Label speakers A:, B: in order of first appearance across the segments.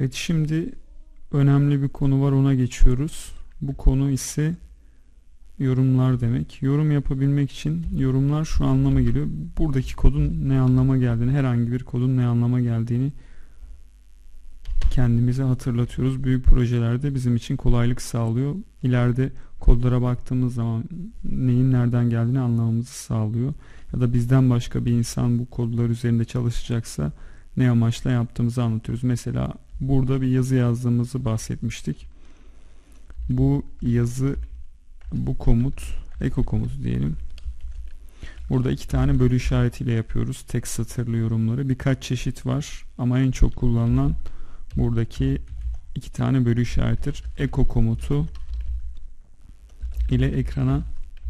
A: Evet şimdi önemli bir konu var ona geçiyoruz. Bu konu ise yorumlar demek. Yorum yapabilmek için yorumlar şu anlama geliyor. Buradaki kodun ne anlama geldiğini, herhangi bir kodun ne anlama geldiğini kendimize hatırlatıyoruz. Büyük projelerde bizim için kolaylık sağlıyor. İleride kodlara baktığımız zaman neyin nereden geldiğini anlamamızı sağlıyor. Ya da bizden başka bir insan bu kodlar üzerinde çalışacaksa ne amaçla yaptığımızı anlatıyoruz. Mesela burada bir yazı yazdığımızı bahsetmiştik. Bu yazı bu komut eko komutu diyelim. Burada iki tane bölü işaretiyle yapıyoruz. Tek satırlı yorumları. Birkaç çeşit var ama en çok kullanılan buradaki iki tane bölü işaretidir. Eko komutu ile ekrana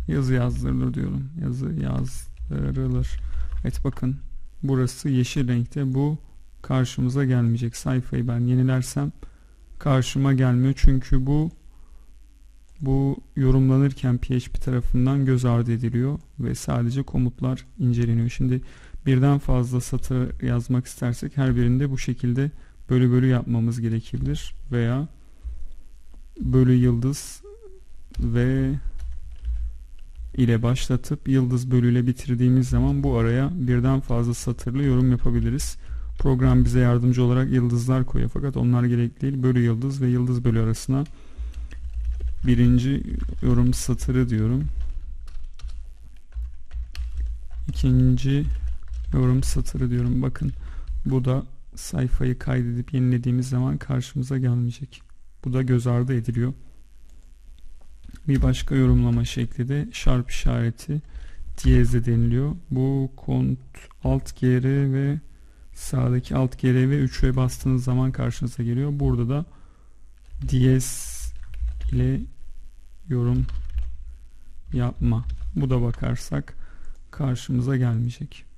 A: yazı yazdırılır diyorum. Yazı yazdırılır. Evet bakın burası yeşil renkte. Bu karşımıza gelmeyecek. Sayfayı ben yenilersem karşıma gelmiyor. Çünkü bu bu yorumlanırken PHP tarafından göz ardı ediliyor ve sadece komutlar inceleniyor. Şimdi birden fazla satır yazmak istersek her birinde bu şekilde bölü bölü yapmamız gerekebilir veya bölü yıldız ve ile başlatıp yıldız bölüyle bitirdiğimiz zaman bu araya birden fazla satırlı yorum yapabiliriz. Program bize yardımcı olarak yıldızlar koyuyor fakat onlar gerekli değil. Bölü yıldız ve yıldız bölü arasına birinci yorum satırı diyorum. İkinci yorum satırı diyorum. Bakın bu da sayfayı kaydedip yenilediğimiz zaman karşımıza gelmeyecek. Bu da göz ardı ediliyor. Bir başka yorumlama şekli de şarp işareti diyezde deniliyor. Bu kont alt gr ve sağdaki alt gr ve 3'e bastığınız zaman karşınıza geliyor. Burada da diyez ile yorum yapma. Bu da bakarsak karşımıza gelmeyecek.